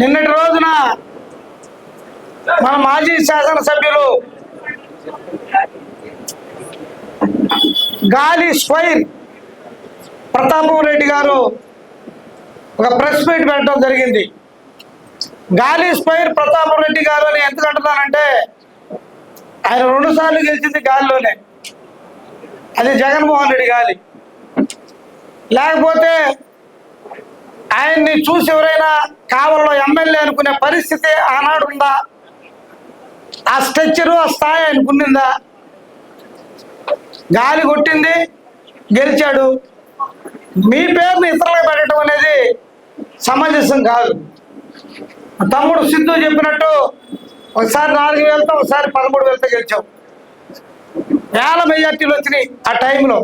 నిన్నటి రోజున మన మాజీ శాసనసభ్యులు గాలి స్వైర్ ప్రతాపం రెడ్డి గారు ఒక ప్రెస్ మీట్ పెట్టడం జరిగింది. గాలి స్పైర్ ప్రతాపం రెడ్డి గారు అని ఎందుకు అంటున్నానంటే ఆయన రెండు సార్లు గెలిచింది గాలిలోనే. అది జగన్మోహన్ రెడ్డి గాలి. లేకపోతే ఆయన్ని చూసి ఎవరైనా కావల్లో ఎమ్మెల్యే అనుకునే పరిస్థితి ఆనాడు ఉందా? ఆ స్ట్రక్చరు ఆ స్థాయి ఆయనకు గాలి కొట్టింది గెలిచాడు. మీ పేరుని ఇతరులకు పెట్టడం అనేది సమంజసం కాదు. తమ్ముడు సిద్ధు చెప్పినట్టు ఒకసారి నాలుగు వేలతో ఒకసారి పదమూడు వేలతో గెలిచాం. వేల మెజార్టీలు వచ్చినాయి ఆ టైంలో.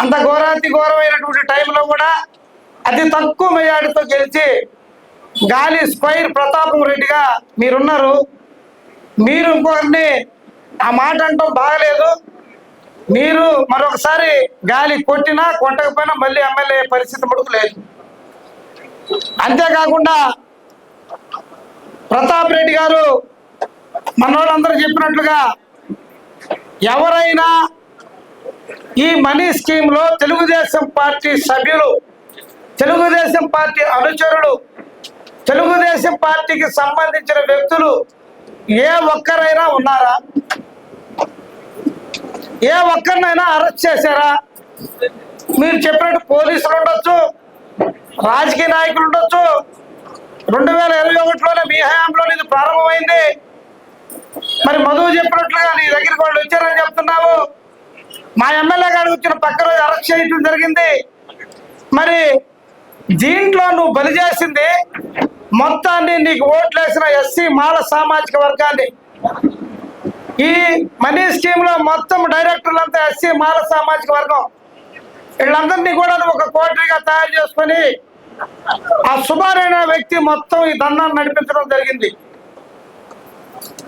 అంత ఘోరాతి ఘోరమైనటువంటి టైంలో కూడా అతి తక్కువ మెజార్టీతో గెలిచి గాలి స్క్వైర్ ప్రతాపం రెడ్డిగా మీరున్నారు. మీరు ఇంకొకరిని ఆ మాట అంటాం బాగలేదు. మీరు మరొకసారి గాలి కొట్టినా కొట్టకపోయినా మళ్ళీ ఎమ్మెల్యే పరిస్థితి మటుకు లేదు. అంతేకాకుండా ప్రతాప్ రెడ్డి గారు మన వాళ్ళందరూ చెప్పినట్లుగా ఎవరైనా ఈ మనీ స్కీమ్లో తెలుగుదేశం పార్టీ సభ్యులు తెలుగుదేశం పార్టీ అనుచరులు తెలుగుదేశం పార్టీకి సంబంధించిన వ్యక్తులు ఏ ఒక్కరైనా ఉన్నారా? ఏ ఒక్కరినైనా అరెస్ట్ చేశారా? మీరు చెప్పినట్టు పోలీసులు ఉండొచ్చు రాజకీయ నాయకులు ఉండొచ్చు. రెండు వేల ఇరవై ఒకటిలోనే మీ హయాంలో ఇది ప్రారంభమైంది. మరి మధువు చెప్పినట్లుగా నీ దగ్గరికి వాళ్ళు వచ్చారని చెప్తున్నావు. మా ఎమ్మెల్యే గారు వచ్చిన పక్క రోజు అరెస్ట్ చేయడం జరిగింది. మరి దీంట్లో నువ్వు బలి చేసింది మొత్తాన్ని నీకు ఓట్లేసిన ఎస్సీ మాల సామాజిక వర్గాన్ని. ఈ మనీ స్కీమ్లో మొత్తం డైరెక్టర్లంతా ఎస్సీ మాల సామాజిక వర్గం. వీళ్ళందరినీ కూడా నువ్వు ఒక కోటరీగా తయారు చేసుకొని ఆ సుమారైన వ్యక్తి మొత్తం ఈ దండాన్ని నడిపించడం జరిగింది.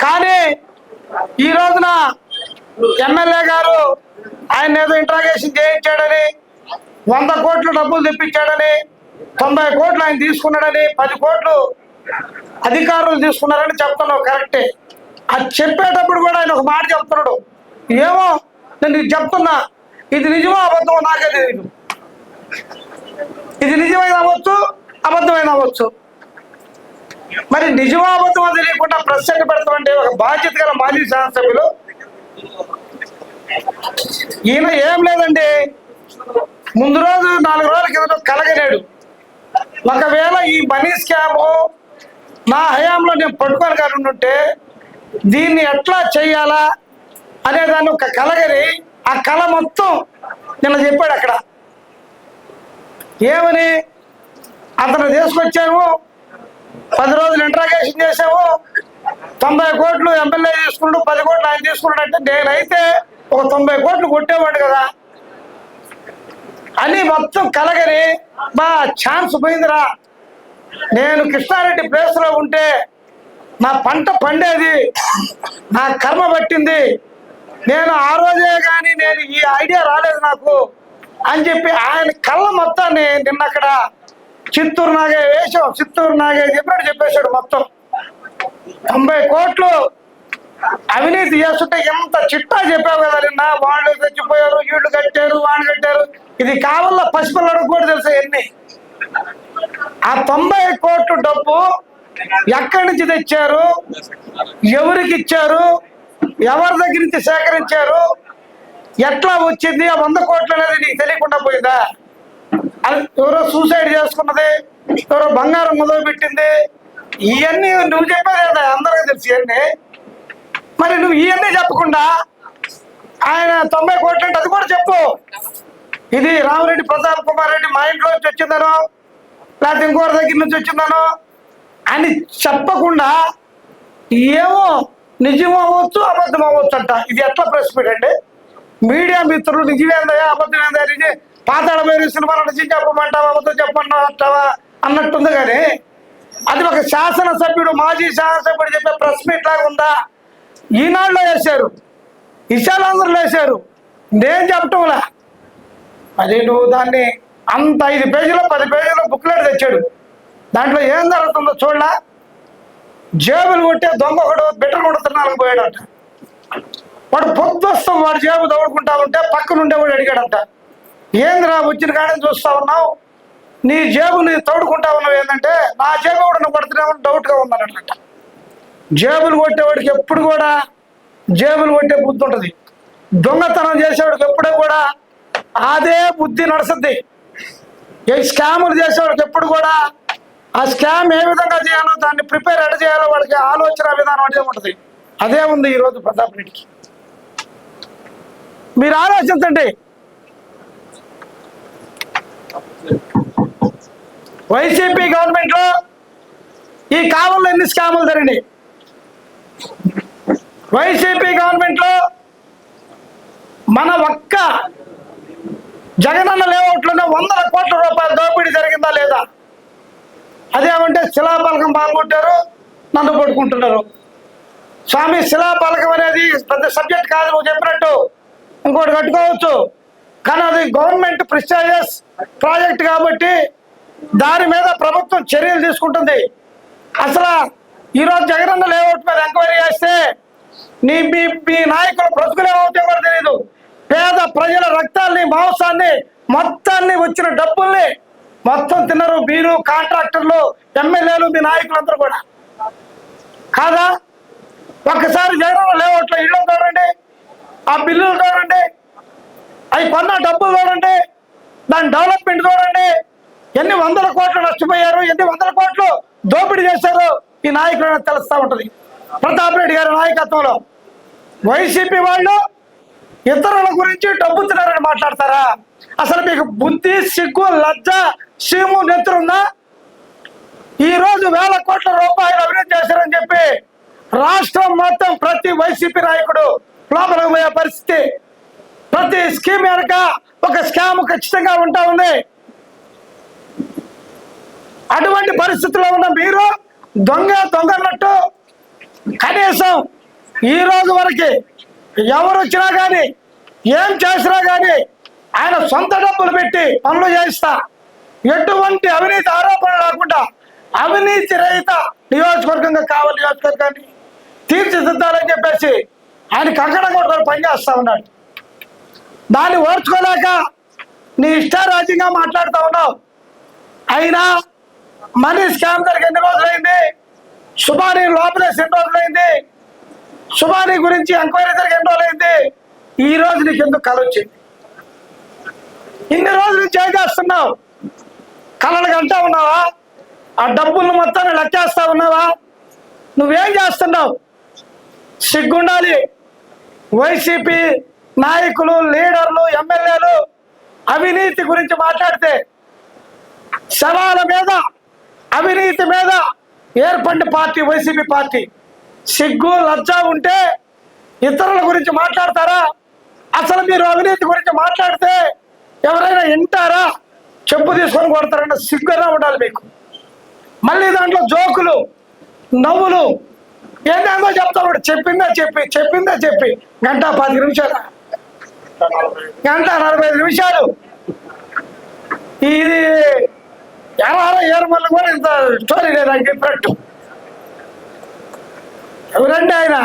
కానీ ఈ రోజున ఎమ్మెల్యే గారు ఆయన ఏదో ఇంట్రాగేషన్ చేయించాడని వంద కోట్లు డబ్బులు తెప్పించాడని తొంభై కోట్లు ఆయన తీసుకున్నాడని పది కోట్లు అధికారులు తీసుకున్నారని చెప్తున్నావు కరెక్టే అది చెప్పేటప్పుడు కూడా ఆయన ఒక మాట చెప్తున్నాడు. ఏమో నేను చెప్తున్నా ఇది నిజమో అబద్ధమో నాకే తెలియదు ఇది నిజమైన అవ్వచ్చు అబద్ధమైన అవ్వచ్చు. మరి నిజమో అబద్ధమో తెలియకుండా ప్రెస్ సెట్ పెడతామంటే ఒక బాధ్యత గల మాజీ శాసనసభ్యులు ఈయన ఏం లేదండి. ముందు రోజు నాలుగు రోజుల కింద కలగలేడు ఒకవేళ ఈ మనీ స్కామ్ నా హయాంలో నేను పట్టుకొని కానుంటే దీన్ని ఎట్లా చేయాలా అనే దాన్ని ఒక కలగని ఆ కళ మొత్తం నిన్న చెప్పాడు అక్కడ. ఏమని? అతను తీసుకొచ్చాము పది రోజులు ఇంట్రాగేషన్ చేసాము తొంభై కోట్లు ఎమ్మెల్యే తీసుకున్నాడు పది కోట్లు ఆయన తీసుకున్నాడు అంటే నేనైతే ఒక తొంభై కోట్లు కొట్టేవాడు కదా. అని మొత్తం కలగని మా ఛాన్స్ పోయిందిరా. నేను కృష్ణారెడ్డి ప్లేస్లో ఉంటే నా పంట పండేది నా కర్మ పట్టింది. నేను ఆ రోజే కానీ నేను ఈ ఐడియా రాలేదు నాకు అని చెప్పి ఆయన కళ్ళ మొత్తాన్ని నిన్న అక్కడ చిత్తూరు నాగే వేషం చిత్తూరు నాగే చెప్పినట్టు చెప్పేశాడు మొత్తం. తొంభై కోట్లు అవినీతి చేస్తుంటే ఎంత చిట్టా చెప్పావు కదా నిన్న? వాళ్ళు చచ్చిపోయారు వీళ్ళు కట్టారు వాళ్ళు కట్టారు. ఇది కావాల పసిపిల్లడికి కూడా తెలుసు ఎన్ని? ఆ తొంభై కోట్లు డబ్బు ఎక్కడి నుంచి తెచ్చారు? ఎవరికి ఇచ్చారు? ఎవరి దగ్గర నుంచి సేకరించారు? ఎట్లా వచ్చింది? ఆ వంద కోట్లు అనేది నీకు తెలియకుండా పోయిందా? అది ఎవరో సూసైడ్ చేసుకున్నది ఎవరో బంగారం మొదలు పెట్టింది ఇవన్నీ నువ్వు చెప్పావు కదా అందరికీ తెలుసు ఇవన్నీ మరి నువ్వు ఇవన్నీ చెప్పకుండా ఆయన తొంభై కోట్లు అంటే అది కూడా చెప్పు. ఇది రామరెడ్డి ప్రతాప్ కుమార్ రెడ్డి మా ఇంట్లో నుంచి వచ్చిందనో లేకపోతే ఇంకోరి దగ్గర నుంచి వచ్చిందనో అని చెప్పకుండా ఏమో నిజం అవ్వచ్చు అబద్ధం అవ్వచ్చు అంట. ఇది ఎట్లా ప్రెస్ మీట్ అండి? మీడియా మిత్రులు నిజమేందయా అబద్ధం ఏందా నిజం పాతాళ పేరు సినిమాలో నిజం చెప్పమంటావా అబద్ధం చెప్పమంటావా అన్నట్టుంది కానీ అది ఒక శాసనసభ్యుడు మాజీ శాసనసభ్యుడు చెప్పే ప్రెస్ మీట్ లాగా ఉందా? ఈనాడులో వేశారు. ఇషాలందరూ వేశారు. నేను చెప్పటంలా అది నువ్వు దాన్ని అంత ఐదు పేజీలో పది పేజీలో బుక్లెట్ తెచ్చాడు. దాంట్లో ఏం జరుగుతుందో చూడలా. జేబులు కొట్టే దొంగ ఒకడు బిడ్డలు కొడుతున్నాను పోయాడంట. వాడు పొద్దుస్తాం వాడు జేబు దౌడుకుంటా ఉంటే పక్కనుండే వాడు అడిగాడంట. ఏందిరా వచ్చిన కాడని చూస్తా ఉన్నావు? నీ జేబుని తోడుకుంటా ఉన్నావు ఏంటంటే నా జేబు కూడా నువ్వు కొడుతున్నావు డౌట్గా ఉందన్నట్ట జేబులు కొట్టేవాడికి ఎప్పుడు కూడా జేబులు కొట్టే బుద్ధి ఉంటుంది. దొంగతనం చేసేవాడికి ఎప్పుడూ కూడా అదే బుద్ధి నడుస్తుంది. ఈ స్కాములు చేసేవాడికి ఎప్పుడు కూడా ఆ స్కామ్ ఏ విధంగా చేయాలో దాన్ని ప్రిపేర్ ఎడ చేయాలో వాడికి ఆలోచన విధానం అదే ఉంటుంది. అదే ఉంది ఈరోజు ప్రతాప్ రెడ్డికి. మీరు ఆలోచించండి. వైసీపీ గవర్నమెంట్లో ఈ కాలంలో ఎన్ని స్కాములు జరిగినాయి? వైసీపీ గవర్నమెంట్లో మన ఒక్క జగనన్న లేఅవుట్లోనే వందల కోట్ల రూపాయల దోపిడీ జరిగిందా లేదా? అదేమంటే శిలాపలకం పాల్గొట్టారు నన్ను పట్టుకుంటున్నారు స్వామి శిలాపలకం అనేది పెద్ద సబ్జెక్ట్ కాదు నువ్వు చెప్పినట్టు. ఇంకోటి కట్టుకోవచ్చు. కానీ అది గవర్నమెంట్ ప్రిస్టాజియస్ ప్రాజెక్ట్ కాబట్టి దాని మీద ప్రభుత్వం చర్యలు తీసుకుంటుంది. అసలు ఈరోజు జగనన్న లేఅవుట్ మీద ఎంక్వైరీ చేస్తే నీ మీ మీ నాయకుల బ్రతుకులు ఏమవుతాయో కూడా తెలియదు పేద ప్రజల రక్తాన్ని మాంసాన్ని మొత్తాన్ని వచ్చిన డబ్బుల్ని మొత్తం తిన్నారు మీరు కాంట్రాక్టర్లు ఎమ్మెల్యేలు మీ నాయకులందరూ కూడా. కాదా? ఒక్కసారి జగన్ లేవట్లో ఇళ్ళు చూడండి ఆ బిల్లులు చూడండి అవి కొన్న డబ్బులు చూడండి దాని డెవలప్మెంట్ చూడండి ఎన్ని వందల కోట్లు నష్టపోయారు ఎన్ని వందల కోట్లు దోపిడీ చేశారు ఈ నాయకులు తెలుస్తూ ఉంటుంది. ప్రతాప్ రెడ్డి గారి నాయకత్వంలో. వైసీపీ వాళ్ళు ఇతరుల గురించి డబ్బు తినారని మాట్లాడతారా? అసలు మీకు బుద్ధి సిగ్గు లజ్జ సీము నెత్తురుందా? ఈ రోజు వేల కోట్ల రూపాయలు అభివృద్ధి చేశారని చెప్పి రాష్ట్రం మొత్తం ప్రతి వైసీపీ నాయకుడు లోపలికి పోయే పరిస్థితి. ప్రతి స్కీమ్ వెనక ఒక స్కామ్ ఖచ్చితంగా ఉంటా ఉంది. అటువంటి పరిస్థితుల్లో ఉన్న మీరు దొంగ దొంగన్నట్టు కనీసం ఈ రోజు వరకు ఎవరు వచ్చినా కానీ ఏం చేసినా కానీ ఆయన సొంత డబ్బులు పెట్టి పనులు చేయిస్తా ఎటువంటి అవినీతి ఆరోపణ రాకుండా అవినీతి రహిత నియోజకవర్గంగా కావాలి నియోజకవర్గాన్ని తీర్చిదిద్దాలని చెప్పేసి ఆయన కంకణం కొట్టుకొని పనిచేస్తా ఉన్నాడు. దాన్ని ఓర్చుకోలేక నీ ఇష్టారాజ్యంగా మాట్లాడుతూ ఉన్నావు. అయినా మనీ స్కామ్ జరిగి ఎన్ని రోజులైంది? సుబానీ లోపలేసి ఎన్ని రోజులైంది సుబానీ గురించి ఎంక్వైరీ జరిగి ఎన్ని రోజులైంది ఈ రోజు నీకు ఎందుకు కళ వచ్చింది? ఇన్ని రోజులు నుంచి ఏం చేస్తున్నావు? కళలు కంటా ఉన్నావా? ఆ డబ్బులను మొత్తాన్ని లెక్కేస్తా ఉన్నావా? నువ్వేం చేస్తున్నావు? సిగ్గుండాలి. వైసీపీ నాయకులు లీడర్లు ఎమ్మెల్యేలు అవినీతి గురించి మాట్లాడితే శవాల మీద అవినీతి మీద ఏర్పండి పార్టీ వైసీపీ పార్టీ. సిగ్గు లజ్జ ఉంటే ఇతరుల గురించి మాట్లాడతారా? అసలు మీరు అవినీతి గురించి మాట్లాడితే ఎవరైనా వింటారా? చెప్పు తీసుకొని కొడతారంటే సిగ్గుగా ఉండాలి మీకు. మళ్ళీ దాంట్లో జోకులు నవ్వులు ఏంటో చెప్తాడు చెప్పిందే చెప్పి చెప్పిందే చెప్పి. గంట పది నిమిషాలు. గంట నలభై ఐదు నిమిషాలు. ఇది ఎరారా కూడా ఇంత స్టోరీ లేదు ఆయన చెప్పినట్టు. ఎవరంటే ఆయన?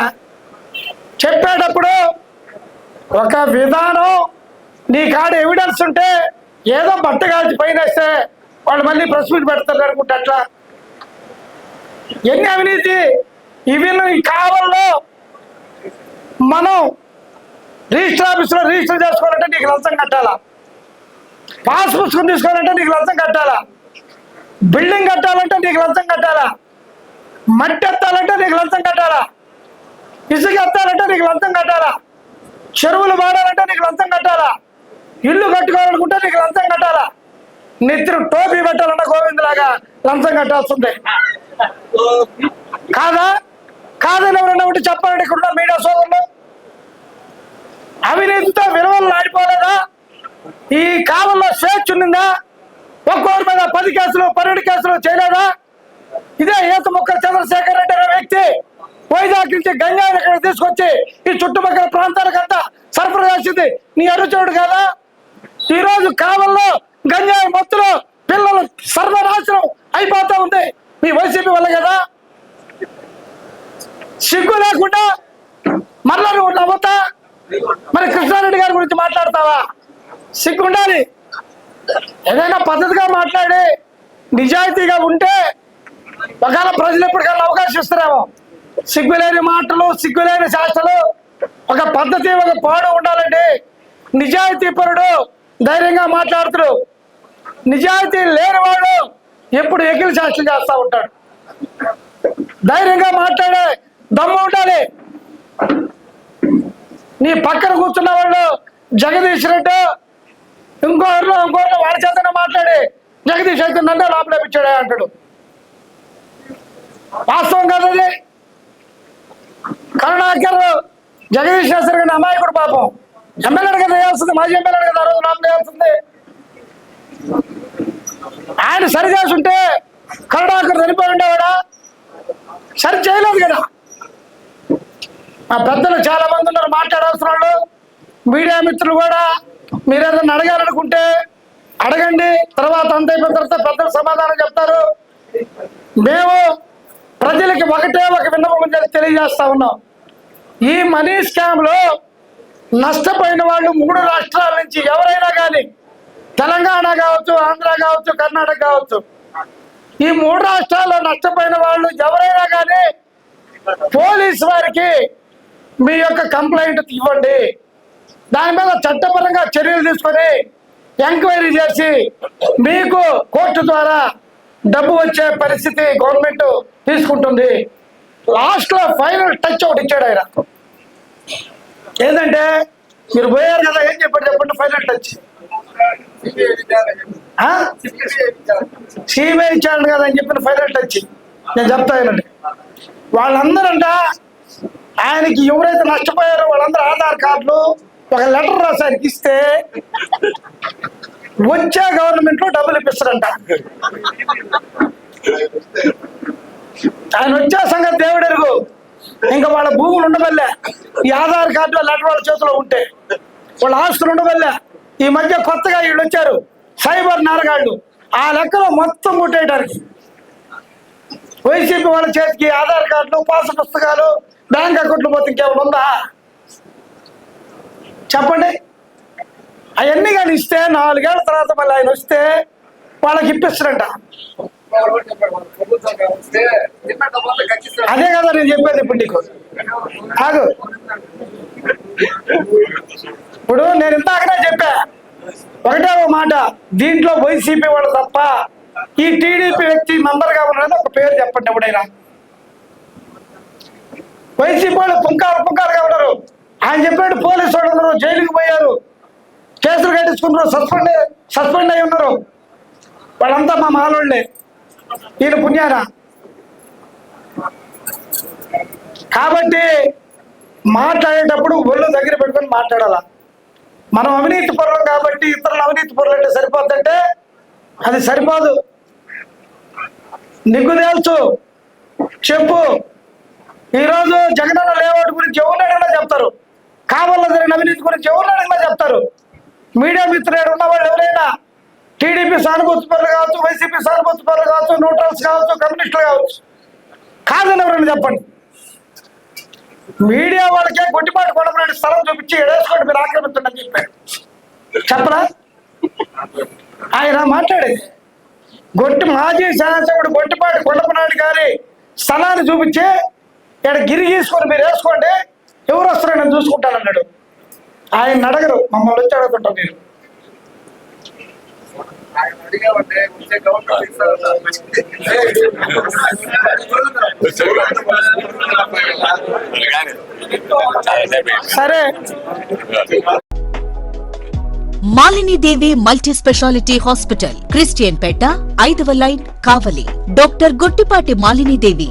చెప్పేటప్పుడు ఒక విధానం నీ కాడ ఎవిడెన్స్ ఉంటే ఏదో బట్ట కాల్చి పైన వేస్తే వాళ్ళు మళ్ళీ ప్రెస్ మీట్ పెడతారు అనుకుంటే అట్లా. ఎన్ని అవినీతి? ఇవి ఈ మనం రిజిస్టర్ ఆఫీసులో రిజిస్టర్ చేసుకోవాలంటే నీకు లంచం కట్టాలా? పాస్ పుస్తకం తీసుకోవాలంటే నీకు లంచం కట్టాలా? బిల్డింగ్ కట్టాలంటే నీకు లంచం కట్టాలా? మట్టి ఎత్తాలంటే నీకు లంచం కట్టాలా? ఇసుక ఎత్తాలంటే నీకు లంచం కట్టాలా? చెరువులు వాడాలంటే నీకు లంచం కట్టాలా? ఇల్లు కట్టుకోవాలనుకుంటే నీకు లంచం కట్టాలా? నిద్ర టోపీ పెట్టాలంటే గోవిందలాగా లంచం కట్టాల్సిందే. కాదా? కాదని ఎవరన్నా ఉంటే చెప్పాలంటే ఇక్కడ మీడియా సోదరులు. అవినీతితో విలువలు ఆడిపోలేదా ఈ కాలంలో స్వేచ్ఛ ఉందా ఒక్కోరి మీద పది కేసులు పన్నెండు కేసులు చేయలేదా? ఇదే ఈత మొక్క చంద్రశేఖర్ రెడ్డి అనే వ్యక్తి వైజాగ్ నుంచి గంగాని ఇక్కడ తీసుకొచ్చి ఈ చుట్టుపక్కల ప్రాంతాలకంతా సరఫరా చేసింది. నీ అరుచోడు కదా? ఈరోజు కాలంలో గంజాయి మత్తులో పిల్లలు సర్వనాశనం అయిపోతా ఉంది. మీ వైసీపీ వల్ల కదా? సిగ్గు లేకుండా మరల నువ్వు నవ్వుతా? మరి కృష్ణారెడ్డి గారి గురించి మాట్లాడతావా? సిగ్గు ఉండాలి ఏదైనా పద్ధతిగా మాట్లాడి నిజాయితీగా ఉంటే ఒకవేళ ప్రజలు ఎప్పటికైనా అవకాశం ఇస్తారేమో. సిగ్గులేని మాటలు సిగ్గులేని శాస్త్రాలు ఒక పద్ధతి ఒక పాడు ఉండాలండి నిజాయితీ పరుడు ధైర్యంగా మాట్లాడుతాడు నిజాయితీ లేనివాడు ఎప్పుడు ఎగిలి శాస్త్రం చేస్తూ ఉంటాడు. ధైర్యంగా మాట్లాడే దమ్ము ఉండాలి. నీ పక్కన కూర్చున్న వాళ్ళు జగదీష్ రెడ్డి ఇంకో ఇంకోరు వాడి చేతనే మాట్లాడి జగదీష్ అయితే నన్ను లోపలేపించాడే అంటాడు. వాస్తవం కదది కరుణాకర్ జగదీష్ శాస్త్రి గారి అమాయకుడు పాపం. ఎమ్మెల్యేడు కదా వేయాల్సింది మాజీ ఎమ్మెల్యేడు కదా ఆ రోజు నామం వేయాల్సింది ఆయన సరి చేసి ఉంటే కరుణాకర్ చనిపోయి ఉండేవాడా? సరి చేయలేదు కదా. ఆ పెద్దలు చాలా మంది ఉన్నారు మాట్లాడాల్సిన వాళ్ళు మీడియా మిత్రులు కూడా మీరు ఏదైనా అడగాలనుకుంటే అడగండి. తర్వాత అంత అయిపోయిన తర్వాత పెద్దలు సమాధానం చెప్తారు. మేము ప్రజలకి ఒకటే ఒక విన్నపం తెలియజేస్తా ఉన్నాం. ఈ మనీ స్కామ్లో నష్టపోయిన వాళ్ళు మూడు రాష్ట్రాల నుంచి ఎవరైనా కానీ తెలంగాణ కావచ్చు ఆంధ్ర కావచ్చు కర్ణాటక కావచ్చు. ఈ మూడు రాష్ట్రాల్లో నష్టపోయిన వాళ్ళు ఎవరైనా కానీ పోలీస్ వారికి మీ యొక్క కంప్లైంట్ ఇవ్వండి. దాని మీద చట్టపరంగా చర్యలు తీసుకొని ఎంక్వైరీ చేసి మీకు కోర్టు ద్వారా డబ్బు వచ్చే పరిస్థితి గవర్నమెంట్ తీసుకుంటుంది. లాస్ట్లో ఫైనల్ టచ్ ఒకటి ఇచ్చాడు ఆయన. ఏంటంటే మీరు పోయారు కదా ఏం చెప్పాడు చెప్పండి ఫైనల్ టచ్. సిబిఐ ఇచ్చాడు కదా అని చెప్పిన ఫైనల్ టచ్. నేను చెప్తా వినండి. వాళ్ళందరంట ఆయనకి ఎవరైతే నష్టపోయారో వాళ్ళందరూ ఆధార్ కార్డులు ఒక లెటర్ రాసి ఇస్తే వచ్చే గవర్నమెంట్లో డబ్బులు ఇప్పిస్తారంట. ఆయన వచ్చే సంగతి దేవుడు ఎరుగు. ఇంకా వాళ్ళ భూములు ఉండవల్లే ఈ ఆధార్ కార్డు లెటర్ వాళ్ళ చేతిలో ఉంటే వాళ్ళ ఆస్తులు ఉండవల్లే ఈ మధ్య కొత్తగా వీళ్ళు వచ్చారు. సైబర్ నారగాళ్ళు. ఆ లెక్కలో మొత్తం ముట్టేయడానికి వైసీపీ వాళ్ళ చేతికి ఆధార్ కార్డులు పాస్ పుస్తకాలు బ్యాంక్ అకౌంట్లు పోతే ఇంకేమైనా ఉందా? చెప్పండి. అవన్నీ కానీ ఇస్తే నాలుగేళ్ళ తర్వాత మళ్ళీ ఆయన వస్తే వాళ్ళకి ఇప్పిస్తారంట అదే కదా నేను చెప్పేది ఇప్పుడు నీకు. ఆగు. ఇప్పుడు నేను ఇంత అక్కడే చెప్పా. ఒకటే ఒక మాట. దీంట్లో వైసీపీ వాళ్ళు తప్ప ఈ టీడీపీ వ్యక్తి మెంబర్గా ఉన్నది ఒక పేరు చెప్పండి ఎవడైనా వైసీపీ వాళ్ళు పుంకారు పుంకాలుగా ఉన్నారు. ఆయన చెప్పాడు పోలీసు వాళ్ళు ఉన్నారు జైలుకి పోయారు. కేసులు కట్టించుకుంటారు సస్పెండ్ సస్పెండ్ అయి ఉన్నారు. వాళ్ళంతా మా మాలోళ్ళే. ఈయన పుణ్యాన. కాబట్టి మాట్లాడేటప్పుడు ఒళ్ళు దగ్గర పెట్టుకొని మాట్లాడాల? మనం అవినీతి పరులం కాబట్టి ఇతరులు అవినీతి పరులు అంటే సరిపోద్దంటే అది సరిపోదు. నిగ్గు తేల్చు చెప్పు. ఈరోజు జగనన్న లేఅవుట్ గురించి ఎవరిని అడిగినా చెప్తారు? కావాల జరిగిన అవినీతి గురించి ఎవరినైనా అడిగినా చెప్తారు. మీడియా మిత్రులు ఉన్న వాళ్ళు ఎవరైనా టీడీపీ సానుభూతి పనులు కావచ్చు వైసీపీ సానుభూతి పనులు కావచ్చు న్యూట్రల్స్ కావచ్చు కమ్యూనిస్టులు కావచ్చు. కాదని ఎవరైనా చెప్పండి. మీడియా వాళ్ళకే గొడ్డిపాటు కొనమని స్థలం చూపించి ఎడేసుకోండి మీరు ఆక్రమించండి అని చెప్పారు. చెప్పరా? ఆయన మాట్లాడేది గొట్టి మాజీ శాసనసభ్యుడు గొట్టిపాటి కొండపనాడు గారి స్థలాన్ని చూపించి ఇక్కడ గిరి గీసుకొని మీరు వేసుకోండి. ఎవరు వస్తారో నేను చూసుకుంటానన్నాడు ఆయన అడగరు మమ్మల్ని వచ్చి అడుగుతుంటాం మీరు. సరే. Malini Devi multi specialty hospital Christian Peta ఐదవ line Kavali. Doctor Gottipati Malini Devi.